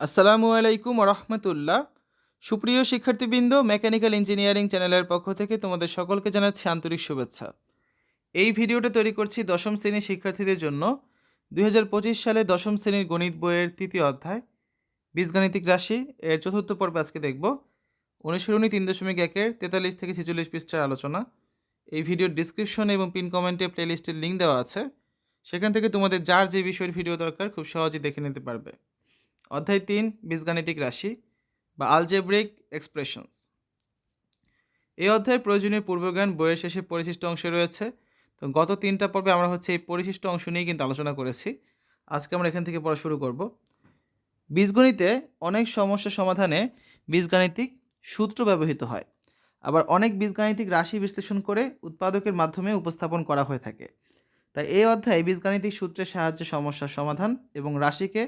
আসসালামু আলাইকুম রহমতুল্লাহ সুপ্রিয় শিক্ষার্থীবৃন্দ, মেকানিক্যাল ইঞ্জিনিয়ারিং চ্যানেলের পক্ষ থেকে তোমাদের সকলকে জানাচ্ছি আন্তরিক শুভেচ্ছা। এই ভিডিওটা তৈরি করছি দশম শ্রেণির শিক্ষার্থীদের জন্য। দুই হাজার পঁচিশ সালে দশম শ্রেণির গণিত বইয়ের তৃতীয় অধ্যায়, বীজগাণিতিক রাশি, এর চতুর্থ পর্ব আজকে দেখব। অনুসরণী তিন দশমিক একের তেতাল্লিশ থেকে ছেচল্লিশ পৃষ্ঠার আলোচনা। এই ভিডিওর ডিসক্রিপশন এবং পিন কমেন্টে প্লেলিস্টের লিঙ্ক দেওয়া আছে। সেখান থেকে তোমাদের যার যে বিষয়ের ভিডিও দরকার, খুব সহজেই দেখে নিতে পারবে। অধ্যায় তিন, বীজগাণিতিক রাশি বা আলজেব্রিক এক্সপ্রেশনস এই অধ্যায়ের প্রয়োজনীয় পূর্বজ্ঞান বইয়ের শেষে পরিশিষ্ট অংশে রয়েছে। তো গত তিনটা পর্বে আমরা হচ্ছে এই পরিশিষ্ট অংশ নিয়ে কিন্তু আলোচনা করেছি। আজকে আমরা এখান থেকে পড়া শুরু করব। বীজগণিতে অনেক সমস্যা সমাধানে বীজগাণিতিক সূত্র ব্যবহৃত হয়। আবার অনেক বীজগাণিতিক রাশি বিশ্লেষণ করে উৎপাদকের মাধ্যমে উপস্থাপন করা হয়ে থাকে। তাই এই অধ্যায়ে বীজগাণিতিক সূত্রের সাহায্যে সমস্যার সমাধান এবং রাশিকে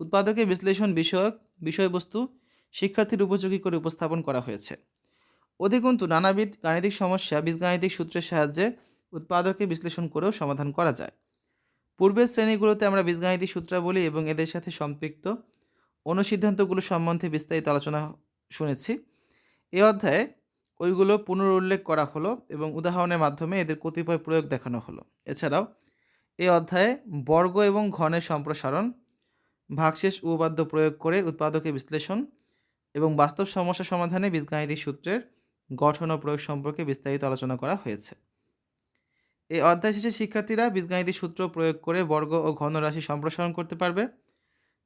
উৎপাদকের বিশ্লেষণ বিষয়ক বিষয়বস্তু শিক্ষার্থীর উপযোগী করে উপস্থাপন করা হয়েছে। অধিকন্তু, নানাবিধ গাণিতিক সমস্যা বীজগাণিতিক সূত্রের সাহায্যে উৎপাদকে বিশ্লেষণ করেও সমাধান করা যায়। পূর্বের শ্রেণীগুলোতে আমরা বীজগাণিতিক সূত্রাবলী এবং এদের সাথে সম্পৃক্ত অনুসিদ্ধান্তগুলো সম্বন্ধে বিস্তারিত আলোচনা শুনেছি। এ অধ্যায়ে ওইগুলো পুনরুল্লেখ করা হলো এবং উদাহরণের মাধ্যমে এদের কতিপয় প্রয়োগ দেখানো হলো। এছাড়াও এই অধ্যায়ে বর্গ এবং ঘনের সম্প্রসারণ ভাগশেষ উপপাদ্য প্রয়োগ করে উৎপাদকের বিশ্লেষণ এবং বাস্তব সমস্যা সমাধানে বীজগাণিতিক সূত্রের গঠন ও প্রয়োগ সম্পর্কে বিস্তারিত আলোচনা করা হয়েছে। এই অধ্যায় শেষে শিক্ষার্থীরা বীজগাণিতিক সূত্র প্রয়োগ করে বর্গ ও ঘন রাশি সম্প্রসারণ করতে পারবে,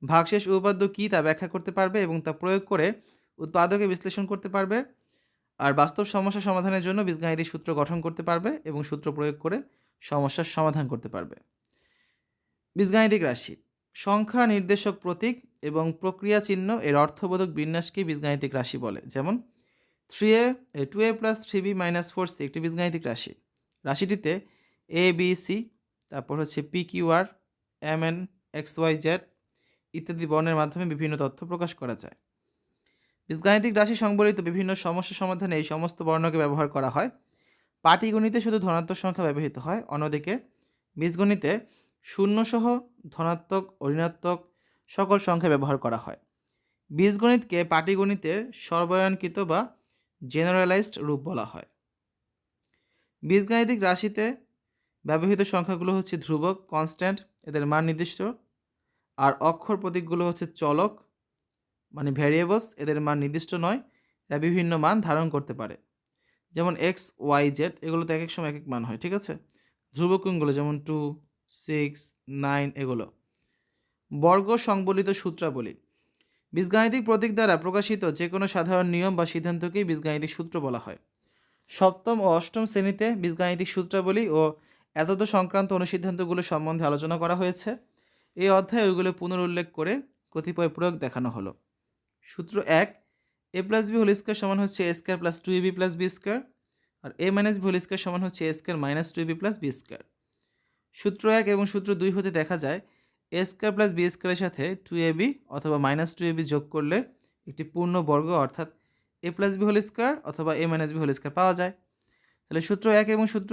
ভাগশেষ উপপাদ্য কী তা ব্যাখ্যা করতে পারবে এবং তা প্রয়োগ করে উৎপাদকে বিশ্লেষণ করতে পারবে, আর বাস্তব সমস্যা সমাধানের জন্য বীজগাণিতিক সূত্র গঠন করতে পারবে এবং সূত্র প্রয়োগ করে সমস্যার সমাধান করতে পারবে। বীজগাণিতিক রাশি সংখ্যা নির্দেশক প্রতীক এবং প্রক্রিয়া চিহ্ন এর অর্থবোধক বিন্যাসকে বীজগাণিতিক রাশি বলে। যেমন three A two A plus three B minus four C একটি বীজগাণিতিক রাশি। রাশিটিতে এ বি সি তারপর হচ্ছে P Q R M N X Y Z ইত্যাদি বর্ণের মাধ্যমে বিভিন্ন তথ্য প্রকাশ করা যায়। বীজগাণিতিক রাশি সংবলিত বিভিন্ন সমস্যা সমাধানে এই সমস্ত বর্ণকে ব্যবহার করা হয়। পাটিগণিতে শুধু ধনাত্মক সংখ্যা ব্যবহৃত হয়, অন্যদিকে বীজগণিতে শূন্যসহ ধনাত্মক, ঋণাত্মক সকল সংখ্যা ব্যবহার করা হয়। বীজগণিতকে পাটিগণিতের সর্বায়নকৃত বা জেনারেলাইজড রূপ বলা হয়। বীজগাণিতিক রাশিতে ব্যবহৃত সংখ্যাগুলো হচ্ছে ধ্রুবক কনস্ট্যান্ট এদের মান নির্দিষ্ট। আর অক্ষর প্রতীকগুলো হচ্ছে চলক মানে ভ্যারিয়েবলস এদের মান নির্দিষ্ট নয়, এরা বিভিন্ন মান ধারণ করতে পারে। যেমন এক্স ওয়াই জেড এগুলো তো এক এক সময় এক এক মান হয়, ঠিক আছে? ধ্রুবকগুলো যেমন টু সিক্স, নাইন এগুলো। বর্গ সংবলিত সূত্রাবলী। বীজগাণিতিক প্রতীক দ্বারা প্রকাশিত যে কোনো সাধারণ নিয়ম বা সিদ্ধান্তকেই বীজগাণিতিক সূত্র বলা হয়। সপ্তম ও অষ্টম শ্রেণীতে বীজগাণিতিক সূত্রাবলী ও এতদ সংক্রান্ত অনুসিদ্ধান্তগুলো সম্বন্ধে আলোচনা করা হয়েছে। এই অধ্যায়ে ওইগুলো পুনরুল্লেখ করে কতিপয় প্রয়োগ দেখানো হলো। সূত্র এক, A plus B whole square সমান হচ্ছে A square plus two B plus B square, R A minus B whole square সমান হচ্ছে A square minus two B plus B square. সূত্র এক এবং সূত্র দুই হতে দেখা যায় এ স্কোয়ার প্লাস বি স্কোয়ারের সাথে টু এ বি অথবা মাইনাস টু এ বি যোগ করলে একটি পূর্ণ বর্গ অর্থাৎ A plus B whole square অথবা A minus B whole square পাওয়া যায়। তাহলে সূত্র এক এবং সূত্র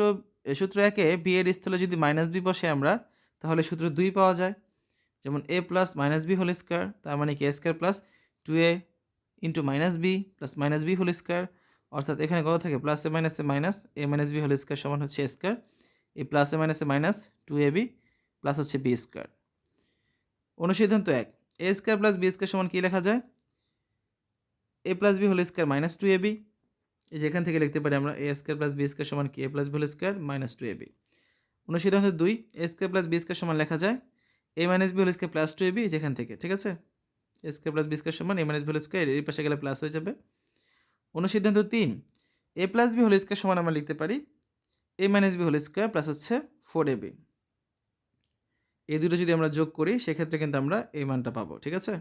সূত্র একে বি এর স্থলে যদি মাইনাস বি বসে আমরা, তাহলে সূত্র দুই পাওয়া যায়। যেমন A plus minus B whole square তার মানে কি A square plus two A into minus B plus minus B whole square অর্থাৎ এখানে কত থাকে? Plus A minus A minus A minus B whole square সমান হচ্ছে স্কোয়ার এই plus minus minus two A B plus হচ্ছে B square অনুসিদ্ধান্ত এক A square plus B square সমান কী লেখা যায়? A plus B whole square minus two A B এই যে এখান থেকে লিখতে পারি আমরা A square plus B square সমান কি? A plus B whole square minus two A B অনুসিদ্ধান্ত দুই A square plus B square সমান লেখা যায়? A minus B whole square plus two A B যেখান থেকে, ঠিক আছে? A square plus B square সমান A minus B whole square এর পাশে গেলে প্লাস হয়ে যাবে। অনুসিদ্ধান্ত তিন A plus B whole square সমান আমরা লিখতে পারি A minus B whole square plus হচ্ছে ফোর এ বি এই দুটো যদি আমরা যোগ করি, সেক্ষেত্রে কিন্তু আমরা এই মানটা পাবো, ঠিক আছে?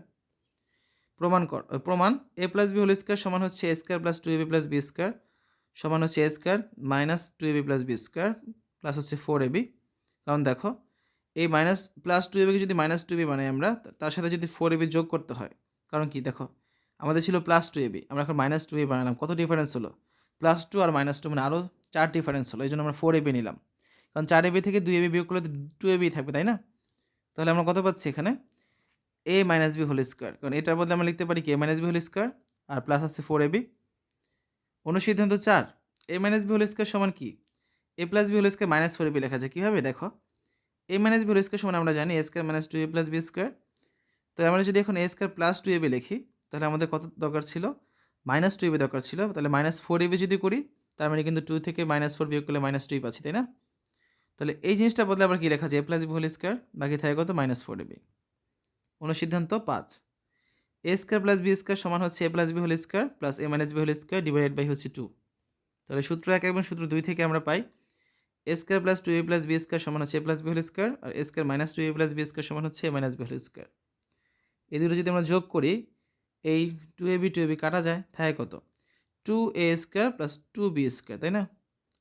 প্রমাণ কর প্রমাণ A plus B whole square সমান হচ্ছে A square plus two A B plus B square সমান হচ্ছে A square minus two A B plus B square plus হচ্ছে ফোর এ বি কারণ দেখো, এই মাইনাস প্লাস টু এবিকে যদি মাইনাস টু এবি বানাই আমরা তার সাথে যদি ফোর এবি যোগ করতে হয়, কারণ কি দেখো, আমাদের ছিল প্লাস টু এবি আমরা এখন মাইনাস টু এবি বানালাম, কত ডিফারেন্স হলো? প্লাস টু আর মাইনাস টু মানে আরও চার ডিফারেন্স হলো এই জন্য আমরা ফোর এবি নিলাম। কারণ চার এবি থেকে দুই এবি বিয়োগ করলে টু এবি থাকবে, তাই না? তাহলে আমরা কত পাচ্ছি এখানে? A minus B whole square কারণ এটার বদলে আমরা লিখতে পারি কি? A minus B whole square R plus আছে ফোর এ বি অনুসিদ্ধান্ত চার। A minus B whole square সমান কি? A plus B whole square minus four B লেখা যায় কীভাবে? দেখো। A minus B whole square সমান আমরা জানি A square minus two A plus B square তো আমরা যদি এখন A square plus two A B লিখি, তাহলে আমাদের কত দরকার ছিল? মাইনাস টু এ বি দরকার ছিল। তাহলে মাইনাস ফোর এ বি যদি করি তার মানে কিন্তু টু থেকে মাইনাস ফোর বিয়োগ করলে মাইনাস টুই পাচ্ছি, তাই না? তাহলে এই জিনিসটা বদলে আবার কী লেখা যায়? A plus B whole square বাকি থাকে কত? মাইনাস ফোর বি অনুসিদ্ধান্ত পাঁচ। A square plus B square সমান হচ্ছে A plus B whole square plus A minus B whole square divided by হচ্ছে টু তাহলে সূত্র এক এবং সূত্র দুই থেকে আমরা পাই A square plus two A plus B square সমান হচ্ছে A plus B whole square R A square minus two A plus B square সমান হচ্ছে A minus B whole square এই দুটো যদি আমরা যোগ করি, এই two A B two A B কাটা যায়, থাকে কত? Two A square plus two B square তাই না?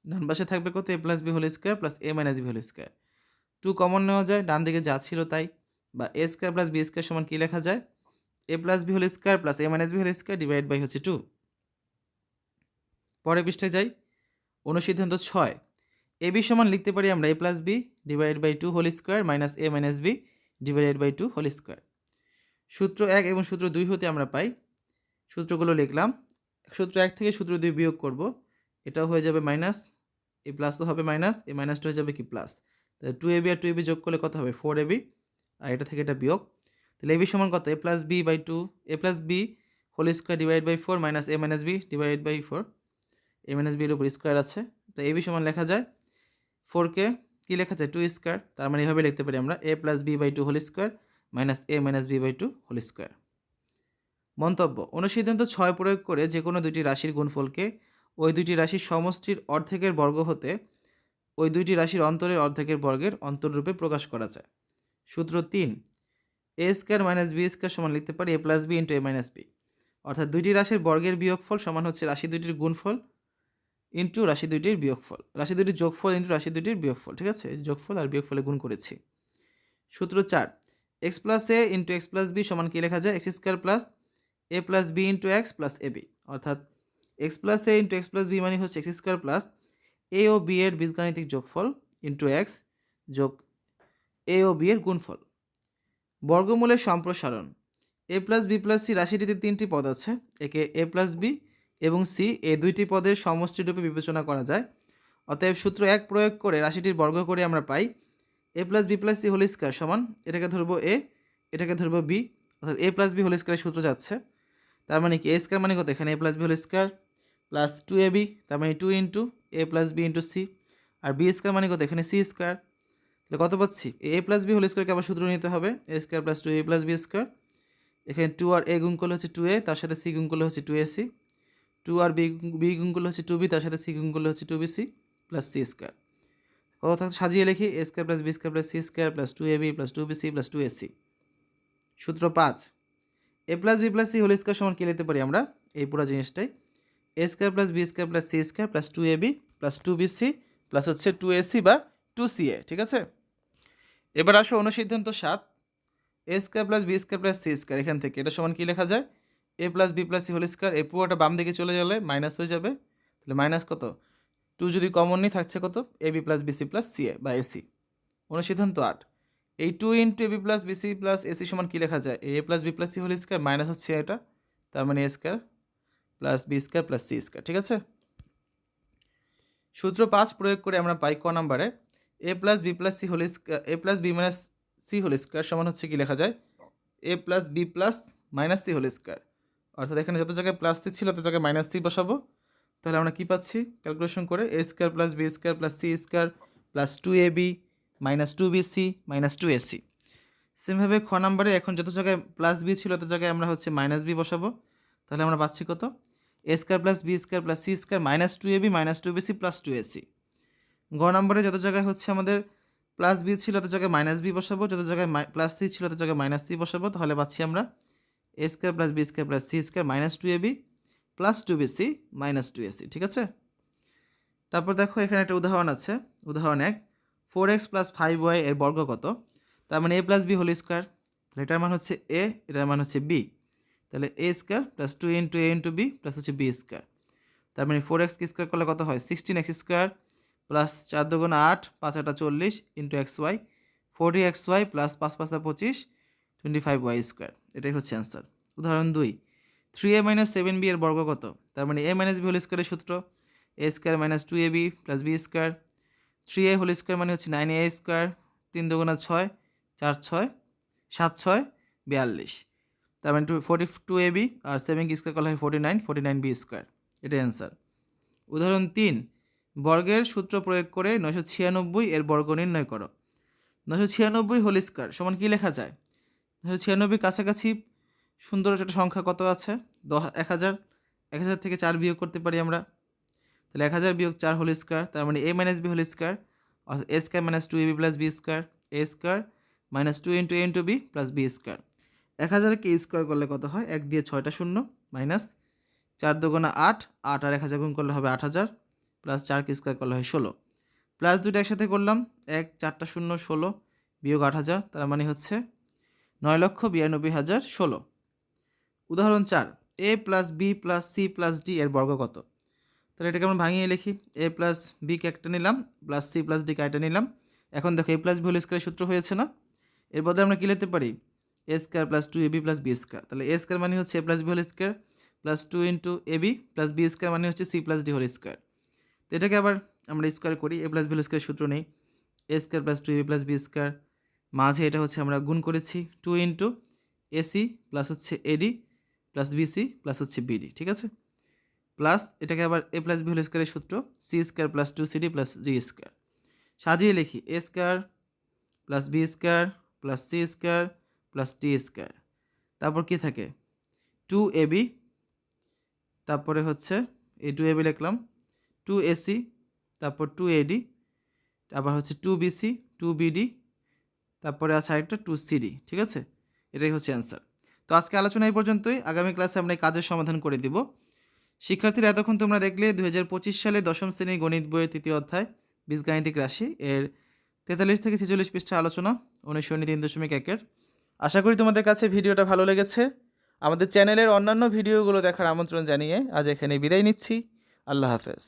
ডান পাশে থাকবে কত? A plus B whole square plus A minus B whole square two common নেওয়া যায়, ডান দিকে যা ছিল তাই। বা A square plus B square সমান কী লেখা যায়? A plus B whole square plus A minus B whole square divide by হচ্ছে টু পরের পৃষ্ঠায় যাই। অনুসিদ্ধান্ত ছয়। এ বি সমান লিখতে পারি আমরা A plus B divide by two whole square minus A minus B divided by two whole square সূত্র এক এবং সূত্র দুই হতে আমরা পাই। সূত্রগুলো লিখলাম। সূত্র এক থেকে সূত্র দুই বিয়োগ করব। এটাও হয়ে যাবে মাইনাস এ প্লাস তো হবে মাইনাস এ মাইনাসটা হয়ে যাবে কি প্লাস তাহলে টু এ বি আর টু এ বি যোগ করলে কত হবে? ফোর এবি আর এটা থেকে এটা বিয়োগ। তাহলে এ বি সমান কত? A plus B by two A plus B whole square divide by four minus A minus B divide by four A minus বির উপর স্কোয়ার আছে। তো এ বি সমান লেখা যায়। ফোরকে কী লেখা যায়? টু স্কোয়ার তার মানে এভাবে লিখতে পারি আমরা। A plus B by two whole square minus A minus B by two whole square মন্তব্য, অনুসিদ্ধান্ত ছয় প্রয়োগ করে যে কোনো দুটি রাশির গুণফলকে ওই দুটি রাশির সমষ্টির অর্ধেকের বর্গ হতে ওই দুইটি রাশির অন্তরের অর্ধেকের বর্গের অন্তররূপে প্রকাশ করা যায়। সূত্র তিন A square minus B square সমান লিখতে পারি A plus B into A minus B অর্থাৎ দুইটি রাশির বর্গের বিয়োগফল সমান হচ্ছে রাশি দুইটির গুণফল ইন্টু রাশি দুইটির বিয়োগফল। রাশি দুইটির যোগফল ইন্টু রাশি দুইটির বিয়োগফল, ঠিক আছে? যোগফল আর বিয়োগফলে গুণ করেছি। সূত্র চার X plus A into X plus B সমান কী লেখা যায়? X square plus A plus B into X plus A B অর্থাৎ X plus A into X plus B মানে হচ্ছে এক্স স্কোয়ার প্লাস এ ও বি এর বীজগাণিতিক যোগফল ইন্টু এক্স যোগ এ ও বি এর গুণফল। বর্গমূলের সম্প্রসারণ। A plus B plus C রাশিটিতে তিনটি পদ আছে, একে এ প্লাস বি এবং সি এই দুইটি পদের সমষ্টিরূপে বিবেচনা করা যায়। অতএব সূত্র এক প্রয়োগ করে রাশিটির বর্গ করে আমরা পাই A plus B plus C whole square সমান, এটাকে ধরবো এ এটাকে ধরবো বি অর্থাৎ এ প্লাস বি হোল স্কোয়ারের সূত্র যাচ্ছে। তার মানে কি? এ স্কোয়ার মানে কত? এখানে A plus B whole square plus two A B তার মানে two into A plus B into C R B square মানে কত? এখানে সি স্কোয়ার তাহলে কত পাচ্ছি? এ প্লাস বি হোল স্কোয়ারকে আবার সূত্র নিতে হবে। A square plus two A plus B square এখানে টু আর এ গুণ করলে হচ্ছে টু এ তার সাথে সি গুণ করলে হচ্ছে টু এ সি টু আর বি বি গুণ করলে হচ্ছে টু বি তার সাথে সি গুণ করলে হচ্ছে two B C plus C square কত থাকছে সাজিয়ে লিখি। A square plus B square plus C square plus two A B plus two B C plus two A C সূত্র পাঁচ। A plus B plus C whole square সমান কী লিখতে পারি আমরা? এই পুরো জিনিসটাই। A square plus B square plus C square plus two A B plus two B C plus হচ্ছে টু এ সি বা টু সি এ ঠিক আছে? এবার আসো অনুসিদ্ধান্ত সাত। A square plus B square plus C square এখান থেকে। এটা সমান কী লেখা যায়? A plus B plus C whole square এই পুরোটা বাম দিকে চলে গেলে মাইনাস হয়ে যাবে। তাহলে মাইনাস কত? টু যদি কমন নেই, থাকছে কত? A B plus BC plus C A বা এসি অনুসিদ্ধান্ত আট। এই two into A B plus BC plus AC সমান কী লেখা যায়? A plus B plus C whole square minus হচ্ছে এটা, তার মানে A square plus B square plus C square ঠিক আছে? সূত্র পাঁচ প্রয়োগ করে আমরা পাই ক নাম্বারে A plus B plus C whole square A plus B minus C whole square সমান হচ্ছে কি লেখা যায়? A plus B plus minus C whole square অর্থাৎ এখানে যত জায়গায় প্লাস সি ছিল, তত জায়গায় মাইনাস সি বসাবো। তাহলে আমরা কী পাচ্ছি? ক্যালকুলেশন করে A square plus B square plus C square plus two A B minus two B C minus two A C সেমভাবে খ নাম্বারে এখন যত জায়গায় প্লাস বি ছিল, তত জায়গায় আমরা হচ্ছে মাইনাস বি বসাবো। তাহলে আমরা পাচ্ছি কত? A square plus B square plus C square minus two A B minus two B C plus two A C গ নম্বরে যত জায়গায় হচ্ছে আমাদের প্লাস বি ছিল, তত জায়গায় মাইনাস বি বসাবো। যত জায়গায় প্লাস সি ছিল, তত জায়গায় মাইনাস সি বসাবো। তাহলে পাচ্ছি আমরা A square plus B square plus C square minus two A B plus two B C minus two A C ঠিক আছে? তারপর দেখো এখানে একটা উদাহরণ আছে। উদাহরণ এক four X plus five Y এর বর্গ কত? তার মানে A plus B whole square. তাহলে এটার মান হচ্ছে এ, এটার মান হচ্ছে বি। তাহলে A square plus two into A into B plus হচ্ছে বি স্কোয়ার। তার মানে ফোর এক্স স্কোয়ার করলে কত হয়? সিক্সটিন এক্স স্কোয়ার প্লাস চার দুগুণ আট, পাঁচ আটা চল্লিশ into X Y. Forty X Y plus পাঁচ পাঁচটা পঁচিশ, টোয়েন্টি ফাইভ ওয়াই স্কোয়ার। এটাই হচ্ছে অ্যান্সার। উদাহরণ দুই, three A minus seven B এর বর্গ কত? তার মানে এ মাইনাস বি হোল স্কোয়ারের সূত্র। A square minus two A B plus B square. Three A whole square মানে হচ্ছে নাইন এ স্কোয়ার, তিন দুগুণা ছয়, চার ছয়, সাত ছয়, বিয়াল্লিশ। তার মানে two forty two A B R seven কি স্কোয়ার করা হয় forty nine forty nine B square. এটাই অ্যান্সার উদাহরণ তিন, বর্গের সূত্র প্রয়োগ করে নয়শো ছিয়ানব্বই এর বর্গ নির্ণয় করো। নয়শো ছিয়ানব্বই হোল স্কোয়ার, সমান কী লেখা যায়? নয়শো ছিয়ানব্বই কাছাকাছি, সুন্দর একটা সংখ্যা কত আছে? দশ, এক হাজার এক হাজার থেকে চার বিয়োগ করতে পারি আমরা। তাহলে এক হাজার বিয়োগ চার হোল স্কোয়ার, তার মানে A minus B whole square, অর্থাৎ A square minus two A B plus B square, A square minus two into A into B plus B square. এক হাজারকে স্কোয়ার করলে কত হয়? এক দিয়ে ছয়টা শূন্য মাইনাস চার দুগুণা আট আট আর এক হাজার গুণ করলে হবে আট হাজার, প্লাস চারকে স্কোয়ার করলে হয় ষোলো। প্লাস দুটো একসাথে করলাম, এক, চারটা শূন্য, ষোলো বিয়োগ আট হাজার, তার মানে হচ্ছে নয় লক্ষ বিরানব্বই হাজার ষোলো। উদাহরণ চার, A plus B plus C plus D এর বর্গ কত? তাহলে এটাকে আমরা ভাঙিয়ে লিখি। এ প্লাস বিকে একটা নিলাম প্লাস সি প্লাস ডি একটা নিলাম। এখন দেখো এ প্লাস বি হোল স্কোয়ারের সূত্র হয়েছে না। এর বদলে আমরা কী লিখতে পারি? A square plus two A B plus B square তাহলে এ স্কোয়ার মানে হচ্ছে A plus B whole square plus two into A B plus B square মানে হচ্ছে C plus D whole square তো এটাকে আবার আমরা স্কোয়ার করি A plus B whole square সূত্র নেই। A square plus two A B plus B square মাঝে এটা হচ্ছে আমরা গুণ করেছি টু ইন্টু এসি প্লাস হচ্ছে এডি প্লাস বিসি প্লাস হচ্ছে বিডি ঠিক আছে? প্লাস এটাকে আবার এ প্লাস বি হোল স্কোয়ারের সূত্র C square plus two CD plus G square. সাজিয়ে লিখি A square plus B square plus C square plus T square. তারপর কি থাকে? টু এ বি তারপরে হচ্ছে এই টু এ বি লিখলাম টু এসি তারপর টু এডি আবার হচ্ছে টু বিসি টু বিডি তারপরে আছে আরেকটা টু সিডি ঠিক আছে? এটাই হচ্ছে অ্যান্সার তো আজকে আলোচনা এই পর্যন্তই, আগামী ক্লাসে আমরা এই কাজের সমাধান করে দিব। শিক্ষার্থীরা, এতক্ষণ তোমরা দেখলে দু হাজার পঁচিশ সালে দশম শ্রেণির গণিত বইয়ের তৃতীয় অধ্যায়, বীজগাণিতিক রাশি এর তেতাল্লিশ থেকে ছেচল্লিশ পৃষ্ঠা আলোচনা উনিশশো তিন দশমিক একের। আশা করি তোমাদের কাছে ভিডিওটা ভালো লেগেছে। আমাদের চ্যানেলের অন্যান্য ভিডিওগুলো দেখার আমন্ত্রণ জানিয়ে আজ এখানে বিদায় নিচ্ছি। আল্লাহ হাফেজ।